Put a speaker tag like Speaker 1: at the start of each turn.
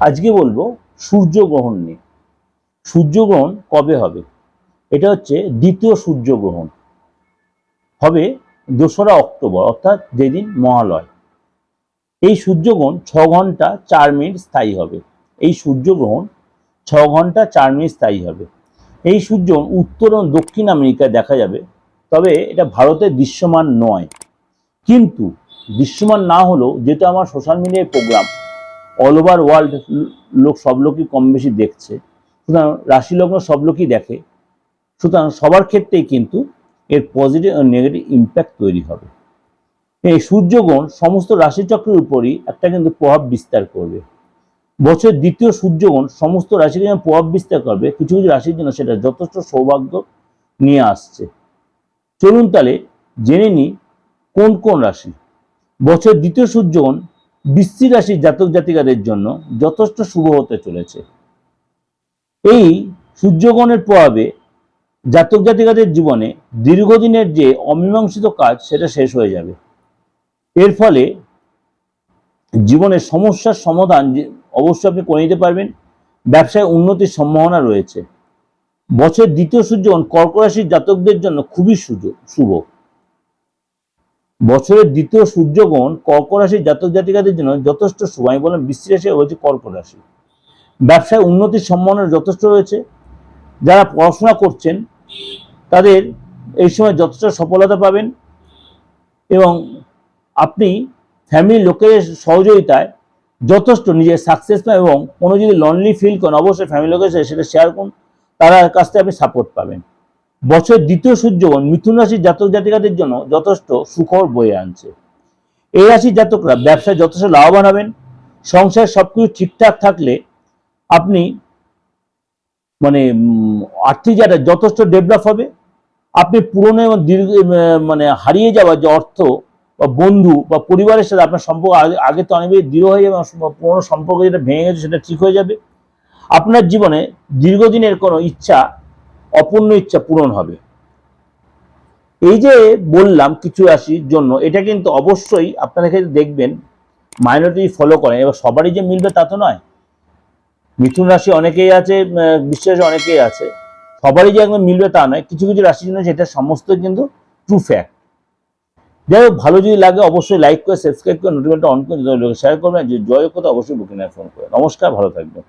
Speaker 1: আজকে বলব সূর্যগ্রহণ নিয়ে। সূর্যগ্রহণ কবে হবে? এটা হচ্ছে দ্বিতীয় সূর্যগ্রহণ। হবে দোসরা অক্টোবর, অর্থাৎ যেদিন মহালয়। এই সূর্যগ্রহণ ছ ঘণ্টা চার মিনিট স্থায়ী হবে। এই সূর্যগ্রহণ ছ ঘণ্টা চার মিনিট স্থায়ী হবে। এই সূর্যগ্রহণ উত্তর এবং দক্ষিণ আমেরিকায় দেখা যাবে, তবে এটা ভারতে দৃশ্যমান নয়। কিন্তু দৃশ্যমান না হলেও, যেহেতু আমার সোশ্যাল মিডিয়ায় প্রোগ্রাম অল ওভার ওয়ার্ল্ড লোক সব লোকই কম বেশি দেখছে। সুতরাং রাশি লগ্ন সব লোকই দেখে। সুতরাং সবার ক্ষেত্রেই কিন্তু এর পজিটিভ ও নেগেটিভ ইম্প্যাক্ট তৈরি হবে। এই সূর্যগ্রহণ সমস্ত রাশিচক্রের উপরই একটা কিন্তু প্রভাব বিস্তার করবে। বছরের দ্বিতীয় সূর্যগ্রহণ সমস্ত রাশিকে যেমন প্রভাব বিস্তার করবে, কিছু কিছু রাশির জন্য সেটা যথেষ্ট সৌভাগ্য নিয়ে আসছে। চলুন তাহলে জেনে নিই কোন কোন রাশি। বছরের দ্বিতীয় সূর্যগ্রহণ বৃশ্চিক রাশির জাতক জাতিকাদের জন্য যথেষ্ট শুভ হতে চলেছে। এই সূর্যগণের প্রভাবে জাতক জাতিকাদের জীবনে দীর্ঘদিনের যে অমীমাংসিত কাজ, সেটা শেষ হয়ে যাবে। এর ফলে জীবনের সমস্যার সমাধান অবশ্যই আপনি করে নিতে পারবেন। ব্যবসায় উন্নতির সম্ভাবনা রয়েছে। বছরের দ্বিতীয় সূর্যগণ কর্ক রাশির জাতকদের জন্য খুবই সুযোগ, শুভ। বছরের দ্বিতীয় সূর্যগ্রহণ কর্ক রাশির জাতক জাতিকাদের জন্য যথেষ্ট আমি বললাম বৃষ্টি রাশি হচ্ছে কর্ক রাশি। ব্যবসায় উন্নতির সম্ভাবনা যথেষ্ট রয়েছে। যারা পড়াশোনা করছেন, তাদের এই সময় যথেষ্ট সফলতা পাবেন এবং আপনি ফ্যামিলির লোকের সহযোগিতায় যথেষ্ট নিজের সাকসেস পান এবং কোনো যদি লনলি ফিল করেন, অবশ্যই ফ্যামিলি লোকের সাথে সেটা শেয়ার করুন। তারা কাছ থেকে আপনি সাপোর্ট পাবেন। বছরের দ্বিতীয় সূর্যগণ মিথুন রাশির জাতক জাতিকাদের জন্য যথেষ্ট সুখর বয়ে আনছে। এই রাশির জাতকরা ব্যবসায় যথেষ্ট লাভবান হবেন, সংসার সবকিছু ঠিকঠাক থাকলে আপনি মানে আর্থিক জায়গাটা যথেষ্ট ডেভেলপ হবে। আপনি পুরনো এবং দীর্ঘ মানে হারিয়ে যাওয়া যে অর্থ বা বন্ধু বা পরিবারের সাথে আপনার সম্পর্ক আগে- তো অনেক দৃঢ় হয়ে যাবে পুরনো সম্পর্ক যেটা ভেঙে গেছে সেটা ঠিক হয়ে যাবে। আপনার জীবনে দীর্ঘদিনের কোনো ইচ্ছা অপূর্ণ ইচ্ছা পূরণ হবে। এই যে বললাম কিছু রাশির জন্য, এটা কিন্তু অবশ্যই আপনারা ক্ষেত্রে দেখবেন মাইনরিটি ফলো করেন। এবার সবারই যে মিলবে তা তো নয়। মিথুন রাশি অনেকেই আছে বিশ্বাস অনেকেই আছে। সবারই যে একদম মিলবে তা নয়। কিছু কিছু রাশির জন্য সেটা সমস্ত কিন্তু ট্রু ফ্যাক্ট যাই হোক, ভালো যদি লাগে অবশ্যই লাইক করে সাবস্ক্রাইব করে নোটিফিকেশনটা অন করে শেয়ার করবেন। যে জয় কথা অবশ্যই বুকিং ফোন করে নমস্কার, ভালো থাকবেন।